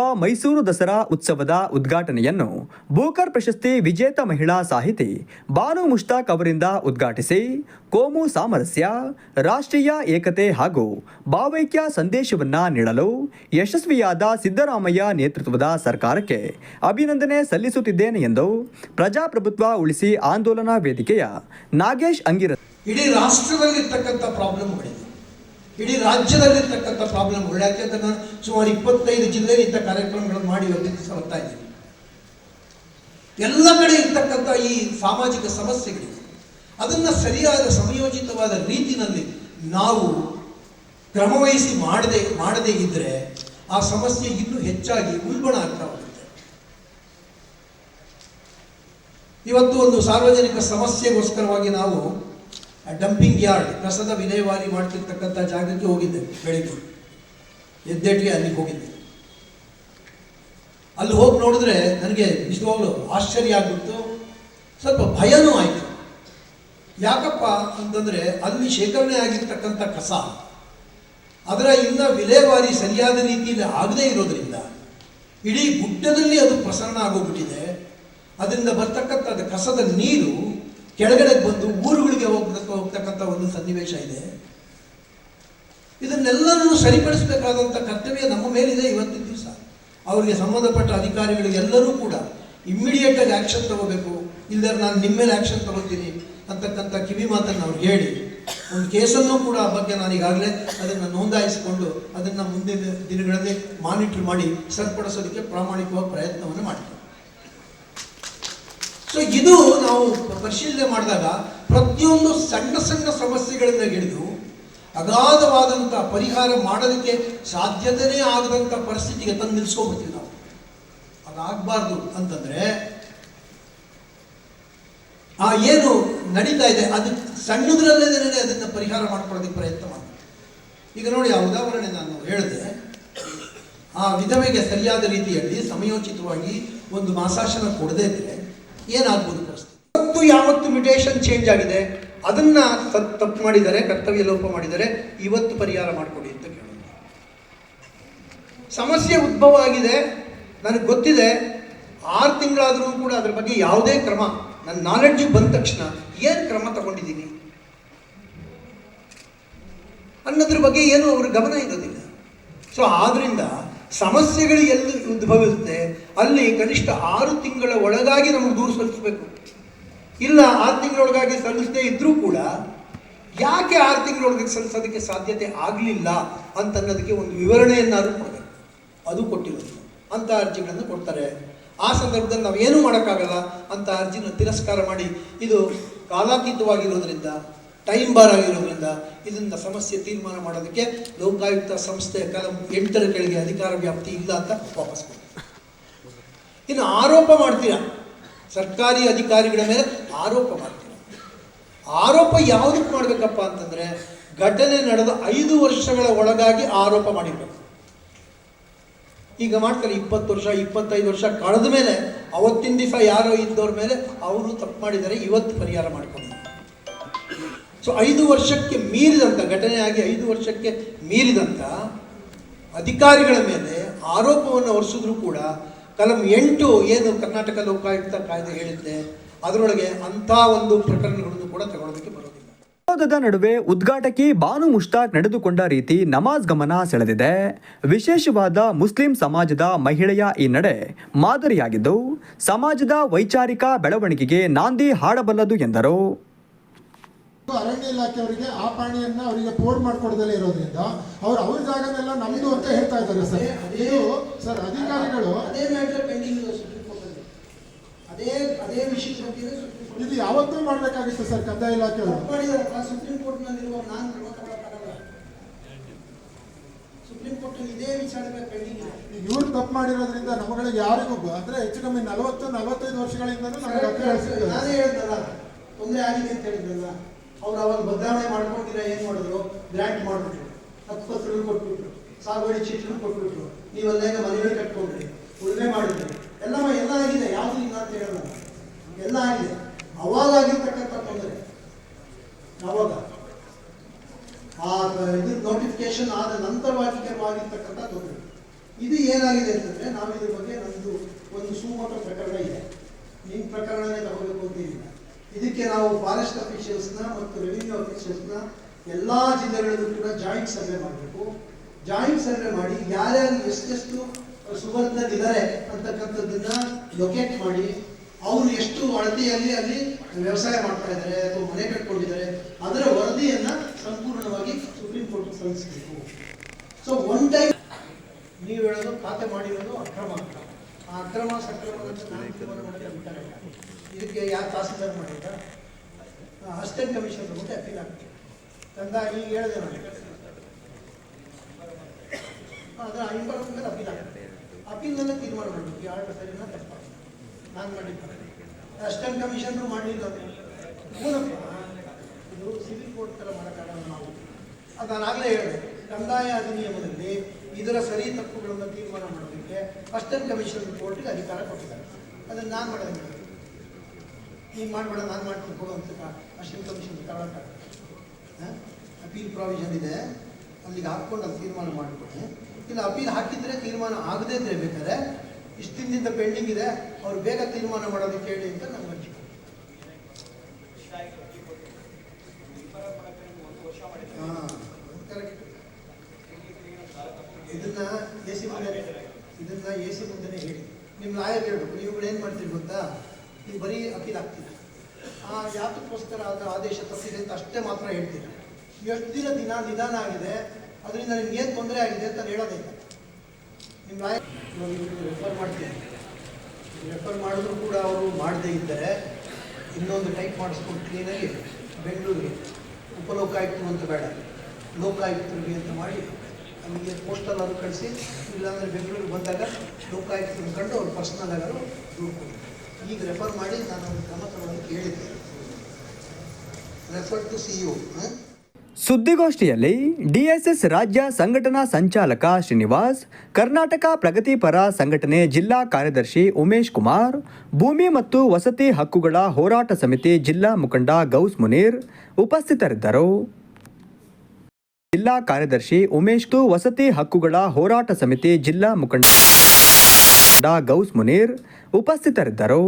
ಮೈಸೂರು ದಸರಾ ಉತ್ಸವದ ಉದ್ಘಾಟನೆಯನ್ನು ಬೂಕರ್ ಪ್ರಶಸ್ತಿ ವಿಜೇತ ಮಹಿಳಾ ಸಾಹಿತಿ ಬಾನು ಮುಷ್ತಾಕ್ ಅವರಿಂದ ಉದ್ಘಾಟಿಸಿ ಕೋಮು ಸಾಮರಸ್ಯ, ರಾಷ್ಟ್ರೀಯ ಏಕತೆ ಹಾಗೂ ಭಾವೈಕ್ಯ ಸಂದೇಶವನ್ನ ನೀಡಲು ಯಶಸ್ವಿಯಾದ ಸಿದ್ದರಾಮಯ್ಯ ನೇತೃತ್ವದ ಸರ್ಕಾರಕ್ಕೆ ಅಭಿನಂದನೆ ಸಲ್ಲಿಸುತ್ತಿದ್ದೇನೆ ಎಂದು ಪ್ರಜಾಪ್ರಭುತ್ವ ಉಳಿಸಿ ಆಂದೋಲನಾ ವೇದಿಕೆಯ ನಾಗೇಶ್ ಅಂಗಿರ ಇಡೀ ರಾಷ್ಟ್ರದಲ್ಲಿರ್ತಕ್ಕಂಥ ಪ್ರಾಬ್ಲಮ್ಗಳಿದೆ ಇಡೀ ರಾಜ್ಯದಲ್ಲಿರ್ತಕ್ಕಂಥ ಪ್ರಾಬ್ಲಮ್ ಯಾಕೆಂದ್ರೆ ನಾನು ಸುಮಾರು ಇಪ್ಪತ್ತೈದು ಜಿಲ್ಲೆಯಲ್ಲಿ ಇಂಥ ಕಾರ್ಯಕ್ರಮಗಳನ್ನು ಮಾಡಿ ಇವತ್ತಿನ ಬರ್ತಾ ಇದ್ದೀನಿ. ಎಲ್ಲ ಕಡೆ ಇರ್ತಕ್ಕಂಥ ಈ ಸಾಮಾಜಿಕ ಸಮಸ್ಯೆಗಳಿವೆ ಅದನ್ನು ಸರಿಯಾದ ಸಮಯೋಚಿತವಾದ ರೀತಿಯಲ್ಲಿ ನಾವು ಕ್ರಮವಹಿಸಿ ಮಾಡದೆ, ಮಾಡದೇ ಇದ್ದರೆ ಆ ಸಮಸ್ಯೆ ಇನ್ನೂ ಹೆಚ್ಚಾಗಿ ಉಲ್ಬಣ ಆಗ್ತಾ ಹೋಗುತ್ತೆ. ಇವತ್ತು ಒಂದು ಸಾರ್ವಜನಿಕ ಸಮಸ್ಯೆಗೋಸ್ಕರವಾಗಿ ನಾವು ಡಂಪಿಂಗ್ ಯಾರ್ಡ್ ಕಸದ ವಿಲೇವಾರಿ ಮಾಡ್ತಿರ್ತಕ್ಕಂಥ ಜಾಗಕ್ಕೆ ಹೋಗಿದ್ದೆ ಬೆಳಿಗ್ಗೆ. ಎದ್ದೇಟಿಗೆ ಅಲ್ಲಿಗೆ ಹೋಗಿದ್ದೆ. ಅಲ್ಲಿ ಹೋಗಿ ನೋಡಿದ್ರೆ ನನಗೆ ನಿಜವಾಗ್ಲೂ ಆಶ್ಚರ್ಯ ಆಗ್ಬಿಡ್ತು. ಸ್ವಲ್ಪ ಭಯನೂ ಆಯಿತು. ಯಾಕಪ್ಪ ಅಂತಂದರೆ ಅಲ್ಲಿ ಶೇಖರಣೆ ಆಗಿರ್ತಕ್ಕಂಥ ಕಸ, ಅದರ ಇನ್ನ ವಿಲೇವಾರಿ ಸರಿಯಾದ ರೀತಿಯಲ್ಲಿ ಆಗದೇ ಇರೋದ್ರಿಂದ ಇಡೀ ಗುಡ್ಡದಲ್ಲಿ ಅದು ಪ್ರಸರಣ ಆಗೋಗ್ಬಿಟ್ಟಿದೆ. ಅದರಿಂದ ಬರ್ತಕ್ಕಂಥ ಕಸದ ನೀರು ಕೆಳಗಡೆ ಬಂದು ಊರುಗಳಿಗೆ ಒಂದು ಸನ್ನಿವೇಶ ಇದೆ. ಇದನ್ನೆಲ್ಲರನ್ನು ಸರಿಪಡಿಸಬೇಕಾದಂಥ ಕರ್ತವ್ಯ ನಮ್ಮ ಮೇಲಿದೆ ಇವತ್ತಿನ ದಿವಸ. ಅವರಿಗೆ ಸಂಬಂಧಪಟ್ಟ ಅಧಿಕಾರಿಗಳು ಎಲ್ಲರೂ ಕೂಡ ಇಮ್ಮಿಡಿಯೇಟ್ ಆಗಿ ಆಕ್ಷನ್ ತಗೋಬೇಕು. ಇಲ್ಲದ್ರೆ ನಾನು ನಿಮ್ಮ ಮೇಲೆ ಆಕ್ಷನ್ ತಗೋತೀನಿ ಅಂತಕ್ಕಂಥ ಕಿವಿ ಮಾತನ್ನು ಅವ್ರು ಹೇಳಿ. ಒಂದು ಕೇಸನ್ನು ಕೂಡ ಆ ಬಗ್ಗೆ ನಾನು ಈಗಾಗಲೇ ಅದನ್ನು ನೋಂದಾಯಿಸಿಕೊಂಡು ಅದನ್ನು ಮುಂದಿನ ದಿನಗಳಲ್ಲಿ ಮಾನಿಟರ್ ಮಾಡಿ ಸರಿಪಡಿಸೋದಕ್ಕೆ ಪ್ರಾಮಾಣಿಕವಾಗಿ ಪ್ರಯತ್ನವನ್ನು ಮಾಡ್ತೀವಿ ಸೊ ಇದು ನಾವು ಪರಿಶೀಲನೆ ಮಾಡಿದಾಗ ಪ್ರತಿಯೊಂದು ಸಣ್ಣ ಸಣ್ಣ ಸಮಸ್ಯೆಗಳಿಂದ ಹಿಡಿದು ಅಗಾಧವಾದಂಥ ಪರಿಹಾರ ಮಾಡೋದಕ್ಕೆ ಸಾಧ್ಯತೆಯೇ ಆಗದಂಥ ಪರಿಸ್ಥಿತಿಗೆ ತಂದು ನಿಲ್ಲಿಸ್ಕೊಂಡ್ಬಿಡ್ತೀವಿ ನಾವು. ಅದಾಗಬಾರ್ದು ಅಂತಂದ್ರೆ, ಆ ಏನು ನಡೀತಾ ಇದೆ, ಅದು ಸಣ್ಣದ್ರಲ್ಲೇ ಅದನ್ನು ಪರಿಹಾರ ಮಾಡ್ಕೊಳ್ಳೋದಕ್ಕೆ ಪ್ರಯತ್ನ ಮಾಡ್ತೀವಿ. ಈಗ ನೋಡಿ, ಆ ಉದಾಹರಣೆ ನಾನು ಹೇಳಿದೆ. ಆ ವಿಧವೆಗೆ ಸರಿಯಾದ ರೀತಿಯಲ್ಲಿ ಸಮಯೋಚಿತವಾಗಿ ಒಂದು ಮಾಸಾಶನ ಕೊಡದೇ ಇದ್ರೆ ಏನಾಗ್ಬೋದು ಪರಿಸ್ಥಿತಿ ಇವತ್ತು ಯಾವತ್ತು ಮ್ಯುಟೇಷನ್ ಚೇಂಜ್ ಆಗಿದೆ? ಅದನ್ನ ಸತ್ ತಪ್ಪು ಮಾಡಿದರೆ ಕರ್ತವ್ಯ ಲೋಪ ಮಾಡಿದರೆ ಇವತ್ತು ಪರಿಹಾರ ಮಾಡಿಕೊಡಿ ಅಂತ ಕೇಳೋದು. ಸಮಸ್ಯೆ ಉದ್ಭವ ಆಗಿದೆ, ನನಗೆ ಗೊತ್ತಿದೆ. ಆರು ತಿಂಗಳಾದರೂ ಕೂಡ ಅದ್ರ ಬಗ್ಗೆ ಯಾವುದೇ ಕ್ರಮ ನನ್ನ ನಾಲೆಡ್ಜಿಗೆ ಬಂದ ತಕ್ಷಣ ಏನು ಕ್ರಮ ತಗೊಂಡಿದ್ದೀನಿ? ಅನ್ನೋದ್ರ ಬಗ್ಗೆ ಏನು ಅವ್ರ ಗಮನ ಇರೋದಿಲ್ಲ. ಸೊ ಆದ್ರಿಂದ ಸಮಸ್ಯೆಗಳು ಎಲ್ಲಿ ಉದ್ಭವಿಸುತ್ತೆ, ಅಲ್ಲಿ ಕನಿಷ್ಠ ಆರು ತಿಂಗಳ ಒಳಗಾಗಿ ನಮಗೆ ದೂರು ಸಲ್ಲಿಸಬೇಕು. ಇಲ್ಲ, ಆರು ತಿಂಗಳೊಳಗಾಗಿ ಸಲ್ಲಿಸದೇ ಇದ್ರೂ ಕೂಡ ಯಾಕೆ ಆರು ತಿಂಗಳೊಳಗೆ ಸಲ್ಲಿಸೋದಕ್ಕೆ ಸಾಧ್ಯತೆ ಆಗಲಿಲ್ಲ ಅಂತನ್ನೋದಕ್ಕೆ ಒಂದು ವಿವರಣೆಯನ್ನಾದ್ರೂ ಕೊಡಬೇಕು. ಅದು ಕೊಟ್ಟಿರೋದು. ಅಂತ ಅರ್ಜಿಗಳನ್ನು ಕೊಡ್ತಾರೆ. ಆ ಸಂದರ್ಭದಲ್ಲಿ ನಾವು ಏನೂ ಮಾಡೋಕ್ಕಾಗಲ್ಲ ಅಂತ ಅರ್ಜಿನ ತಿರಸ್ಕಾರ ಮಾಡಿ ಇದು ಕಾಲಾತೀತವಾಗಿರೋದ್ರಿಂದ ಟೈಮ್ ಬಾರ್ ಆಗಿರೋದ್ರಿಂದ ಇದನ್ನ ಸಮಸ್ಯೆ ತೀರ್ಮಾನ ಮಾಡೋದಕ್ಕೆ ಲೋಕಾಯುಕ್ತ ಸಂಸ್ಥೆ ಕಲಂ ಎಂಟರ ಕೆಳಗೆ ಅಧಿಕಾರ ವ್ಯಾಪ್ತಿ ಇಲ್ಲ ಅಂತ ವಾಪಸ್ ಕೊಡ್ತೀವಿ ಇನ್ನು ಆರೋಪ ಮಾಡ್ತೀರಾ? ಸರ್ಕಾರಿ ಅಧಿಕಾರಿಗಳ ಮೇಲೆ ಆರೋಪ ಮಾಡ್ತೀರಾ? ಆರೋಪ ಯಾವುದಕ್ಕೆ ಮಾಡಬೇಕಪ್ಪ ಅಂತಂದ್ರೆ ಘಟನೆ ನಡೆದ ಐದು ವರ್ಷಗಳ ಒಳಗಾಗಿ ಆರೋಪ ಮಾಡಿರ್ಬೇಕು. ಈಗ ಮಾಡ್ತಾರೆ ಇಪ್ಪತ್ತು ವರ್ಷ, ಇಪ್ಪತ್ತೈದು ವರ್ಷ ಕಳೆದ ಮೇಲೆ ಅವತ್ತಿನ ದಿವಸ ಯಾರೋ ಇದ್ದವ್ರ ಮೇಲೆ ಅವರು ತಪ್ಪು ಮಾಡಿದ್ದಾರೆ, ಇವತ್ತು ಪರಿಹಾರ ಮಾಡ್ಕೊಂಡಿದ್ದಾರೆ. ಸೊ ಐದು ವರ್ಷಕ್ಕೆ ಮೀರಿದಂಥ ಘಟನೆಯಾಗಿ ಐದು ವರ್ಷಕ್ಕೆ ಮೀರಿದಂಥ ಅಧಿಕಾರಿಗಳ ಮೇಲೆ ಆರೋಪವನ್ನು ಹೊರಿಸಿದ್ರೂ ಕೂಡ ಕಲಂ ಎಂಟು ಏನು ಕರ್ನಾಟಕ ಲೋಕಾಯುಕ್ತ ಕಾಯ್ದೆ ಹೇಳಿದ್ದೆ, ಅದರೊಳಗೆ ಅಂಥ ಒಂದು ಪ್ರಕರಣಗಳನ್ನು ಕೂಡ ತಗೊಳ್ಳೋದಕ್ಕೆ ಬರುತ್ತೆ ವಿರೋಧದ ನಡುವೆ ಉದ್ಘಾಟಕಿ ಬಾನು ಮುಷ್ತಾಕ್ ನಡೆದುಕೊಂಡ ರೀತಿ ನಮಾಜ್ ಗಮನ ಸೆಳೆದಿದೆ. ವಿಶೇಷವಾದ ಮುಸ್ಲಿಂ ಸಮಾಜದ ಮಹಿಳೆಯ ಈ ನಡೆ ಮಾದರಿಯಾಗಿದ್ದು, ಸಮಾಜದ ವೈಚಾರಿಕ ಬೆಳವಣಿಗೆಗೆ ನಾಂದಿ ಹಾಡಬಲ್ಲದು ಎಂದರು. ಅರಣ್ಯ ಇಲಾಖೆಯವರಿಗೆ ಆ ಪ್ರಾಣಿಯನ್ನ ಅವರಿಗೆ ಪೋರ್ಟ್ ಮಾಡ್ಕೊಡ್ದಲೇ ಇರೋದ್ರಿಂದ ಅವ್ರು ಅವ್ರ ಜಾಗನೆಲ್ಲ ನಮ್ದು ಅಂತ ಹೇಳ್ತಾ ಇದ್ದಾರೆ ಸರ್. ಇದು ಸರ್ ಅಧಿಕಾರಿಗಳು ಅದೇ ಮ್ಯಾಟರ್ ಪೆಂಡಿಂಗ್ ಅದೇ ಅದೇ ವಿಷಯದ ಬಗ್ಗೆ ಇದು ಯಾವತ್ತೂ ಮಾಡ್ಬೇಕಾಗಿತ್ತು ಸರ್ ಕಂದಾಯ ಇಲಾಖೆ ಅವರು ಸುಪ್ರೀಂ ಕೋರ್ಟ್ನಲ್ಲಿರುವ ನಾನು ಕ್ರಮ ತಗೊಳಕ್ಕಾಗಲ್ಲ ಸುಪ್ರೀಂ ಕೋರ್ಟ್ ಇದೇ ವಿಚಾರಗಳ ಪೆಂಡಿಂಗ್ ಇದೆ. ಇವ್ರು ತಪ್ಪು ಮಾಡಿರೋದ್ರಿಂದ ನಮಗಳಿಗೆ ಯಾರಿಗೂ ಅಂದ್ರೆ ಹೆಚ್ಚು ಕಮ್ಮಿ ನಲವತ್ತು ನಲವತ್ತೈದು ವರ್ಷಗಳಿಂದ ನಮಗೆ ಹತ್ತಿರ ಸಿಗ್ತದೆ. ನಾನೇ ಹೇಳಿದ್ನಲ್ಲ ತೊಂದರೆ ಆಗಿದೆ ಅಂತ ಹೇಳಿದ್ನಲ್ಲ ಅವ್ರು ಅವಾಗ ಬದಲಾವಣೆ ಮಾಡ್ಕೊಂಡಿರ ಏನ್ ಮಾಡಿದ್ರು? ಗ್ರಾಂಟ್ ಮಾಡಿಬಿಟ್ರು ಹಕ್ಕುಪತ್ರಗಳು ಕೊಟ್ಬಿಟ್ರು. ಸಾಗುವಳಿ ಚೀಟಿನೂ ಕೊಟ್ಬಿಟ್ರು. ನೀವಲ್ಲೇಗ ಮನೆಗಳು ಕಟ್ಕೊಂಡ್ರಿ. ಉಳುಮೆ ಮಾಡಿದ್ರಿ. ಎಲ್ಲ ಎಲ್ಲ ಆಗಿದೆ. ಯಾವುದು ಇಲ್ಲ ಅಂತ ಹೇಳಲ್ಲ ಎಲ್ಲ ಆಗಿದೆ. ಅವಾಗ ಆಗಿರ್ತಕ್ಕಂಥ ತೊಂದರೆ. ಅವಾಗ ಆ ಇದು ನೋಟಿಫಿಕೇಶನ್ ಆದ ನಂತರವಾಗಿ ಕೆಲವಾಗಿರ್ತಕ್ಕಂಥ ತೊಂದರೆ. ಇದು ಏನಾಗಿದೆ ಅಂತಂದ್ರೆ ನಾವು ಇದ್ರ ಬಗ್ಗೆ ನಮ್ಮದು ಒಂದು ಸುಮೋಟ ಪ್ರಕರಣ ಇದೆ. ನಿಮ್ಮ ಪ್ರಕರಣನೇ ತಗೋಬೇಕು ಅಂತಿಲ್ಲ ಇದಕ್ಕೆ ನಾವು ಫಾರೆಸ್ಟ್ ಅಫಿಷಿಯಲ್ಸ್ನ ಮತ್ತು ರೆವಿನ್ಯೂ ಅಫಿಷಿಯಲ್ಸ್ನ ಎಲ್ಲ ಜಿಲ್ಲೆಗಳಲ್ಲೂ ಕೂಡ ಜಾಯಿಂಟ್ ಸರ್ವೆ ಮಾಡಬೇಕು. ಜಾಯಿಂಟ್ ಸರ್ವೆ ಮಾಡಿ ಯಾರ್ಯಾರು ಎಷ್ಟೆಷ್ಟು ಇದ್ದಾರೆ ಅಂತಕ್ಕಂಥದ್ದನ್ನ ಲೊಕೇಟ್ ಮಾಡಿ. ಅವರು ಎಷ್ಟು ಅಳತೆಯಲ್ಲಿ ಅಲ್ಲಿ ವ್ಯವಸಾಯ ಮಾಡ್ತಾ ಇದ್ದಾರೆ ಅಥವಾ ಮನೆ ಕಟ್ಕೊಂಡಿದ್ದಾರೆ ಅದರ ವರದಿಯನ್ನು ಸಂಪೂರ್ಣವಾಗಿ ಸುಪ್ರೀಂ ಕೋರ್ಟ್ ಸಲ್ಲಿಸಬೇಕು. ಸೊ ಒನ್ ಟೈಮ್ ನೀವು ಹೇಳೋದು, ಖಾತೆ ಮಾಡಿರೋದು ಅಕ್ರಮ ಅಂತ. ಅಕ್ರಮ ಇದಕ್ಕೆ ಯಾರು ತಹಸೀಲ್ದಾರ್ ಮಾಡಿದ್ದ? ಅಸಿಸ್ಟೆಂಟ್ ಕಮಿಷನರ್ ಮತ್ತೆ ಅಪೀಲ್ ಆಗ್ತದೆ. ತಂದ ಈಗ ಹೇಳಿದೆ ನಾನು. ಅದರ ಇನ್ಫಾರ್ಮೇಷನ್ ಮೇಲೆ ಅಪೀಲ್ ಆಗ್ತದೆ. ಅಪೀಲ್ನಲ್ಲೇ ತೀರ್ಮಾನ ಮಾಡಬೇಕು ಯಾರು ಸರಿನ ತಪ್ಪ? ನಾನು ಮಾಡಿದ್ದೆ. ಅಸಿಸ್ಟೆಂಟ್ ಕಮಿಷನರು ಮಾಡಲಿಲ್ಲ ಮೂಲಕ ಇದು ಸಿವಿಲ್ ಕೋರ್ಟ್ ಥರ ಮಾಡೋಕ್ಕಾಗಲ್ಲ ನಾವು. ಅದು ನಾನು ಆಗಲೇ ಹೇಳಿದೆ. ಕಂದಾಯ ಅಧಿನಿಯಮದಲ್ಲಿ ಇದರ ಸರಿ ತಪ್ಪುಗಳನ್ನು ತೀರ್ಮಾನ ಮಾಡೋದಕ್ಕೆ ಅಷ್ಟನ್ ಕಮಿಷನ್ ಕೋರ್ಟ್ಗೆ ಅಧಿಕಾರ ಕೊಟ್ಟಿದ್ದಾರೆ. ಅದನ್ನು ನಾನು ಮಾಡೋದಿಲ್ಲ ಈಗ ಮಾಡಬೇಡ ನಾನು ಮಾಡ್ತೀನಿ ಕೊಡು ಅಂತ ಅಸಿಸ್ಟೆಂಟ್ ಕಮಿಷನ್ ತಗೊಳಕ್ಕಾಗಲ್ಲ ಅಪೀಲ್ ಪ್ರಾವಿಷನ್ ಇದೆ. ಅಲ್ಲಿಗೆ ಹಾಕ್ಕೊಂಡು ಅದು ತೀರ್ಮಾನ ಮಾಡಿಕೊಡಿ ಇಲ್ಲ, ಅಪೀಲ್ ಹಾಕಿದರೆ ತೀರ್ಮಾನ ಆಗದೇ ಇದ್ರೆ ಬೇಕಾದ್ರೆ ಇಷ್ಟು ಪೆಂಡಿಂಗ್ ಇದೆ, ಅವ್ರು ಬೇಗ ತೀರ್ಮಾನ ಮಾಡೋದಕ್ಕೆ ಹೇಳಿ ಅಂತ ನಮ್ಗೆ ಇದನ್ನ ಎ ಸಿ ಮುಂದೆ ಇದನ್ನ ಎ ಸಿ ಮುಂದೆನೇ ಹೇಳಿ. ನಿಮ್ಮ ಲಾಯರ್ ಹೇಳ್ಬೇಕು ನೀವುಗಳು ಏನು ಮಾಡ್ತೀರಿ ಗೊತ್ತಾ? ನೀವು ಬರೀ ಅಪೀಲ್ ಆಗ್ತೀರ? ಆ ಯಾತಕ್ಕೋಸ್ಕರ ಆದ ಆದೇಶ ತಪ್ಪಿದೆ ಅಂತ ಅಷ್ಟೇ ಮಾತ್ರ ಹೇಳ್ತೀರ? ಎಷ್ಟು ದಿನ ದಿನ ನಿಧಾನ ಆಗಿದೆ. ಅದರಿಂದ ನಿಮ್ಗೆ ಏನು ತೊಂದರೆ ಆಗಿದೆ ಅಂತ ಹೇಳೋದಿಲ್ಲ ನಿಮ್ಮ ಲಾಯರ್ ರೆಫರ್ ಮಾಡ್ತೀನಿ ರೆಫರ್ ಮಾಡಿದ್ರು ಕೂಡ ಅವರು ಮಾಡದೇ ಇದ್ದರೆ ಇನ್ನೊಂದು ಟೈಪ್ ಮಾಡಿಸ್ಕೊಂಡು ಕ್ಲೀನಾಗಿ ಬೆಂಗಳೂರಿಗೆ, ಉಪಲೋಕಾಯುಕ್ತರು ಅಂತ ಬೇಡ, ಲೋಕಾಯುಕ್ತರಿಗೆ ಅಂತ ಮಾಡಿ ಅಲ್ಲಿಗೆ ಪೋಸ್ಟಲ್ ಅದು ಕಳಿಸಿ, ಇಲ್ಲಾಂದರೆ ಬೆಂಗಳೂರಿಗೆ ಬಂದಾಗ ಲೋಕಾಯುಕ್ತ ಕಂಡು ಅವ್ರು ಪರ್ಸ್ನಲ್ ಆಗಾರು ದೂರು ಕೊಡಿ. ಈಗ ರೆಫರ್ ಮಾಡಿ ನಾನು ಅವ್ರಿಗೆ ಕ್ರಮ ತಗೊಳ್ಳೋದಕ್ಕೆ ಕೇಳಿದ್ದೆ ರೆಫರ್ ಟು ಸಿ ಯು ಸುದ್ದಿಗೋಷ್ಠಿಯಲ್ಲಿ ಡಿಎಸ್ಎಸ್ ರಾಜ್ಯ ಸಂಘಟನಾ ಸಂಚಾಲಕ ಶ್ರೀನಿವಾಸ್, ಕರ್ನಾಟಕ ಪ್ರಗತಿಪರ ಸಂಘಟನೆ ಜಿಲ್ಲಾ ಕಾರ್ಯದರ್ಶಿ ಉಮೇಶ್ ಕುಮಾರ್, ಭೂಮಿ ಮತ್ತು ವಸತಿ ಹಕ್ಕುಗಳ ಹೋರಾಟ ಸಮಿತಿ ಜಿಲ್ಲಾ ಮುಖಂಡ ಗೌಸ್ ಮುನೀರ್ ಉಪಸ್ಥಿತರಿದ್ದರು. ಜಿಲ್ಲಾ ಕಾರ್ಯದರ್ಶಿ ಉಮೇಶ್ ತು ವಸತಿ ಹಕ್ಕುಗಳ ಹೋರಾಟ ಸಮಿತಿ ಜಿಲ್ಲಾ ಮುಖಂಡ ಗೌಸ್ ಮುನೀರ್ ಉಪಸ್ಥಿತರಿದ್ದರು.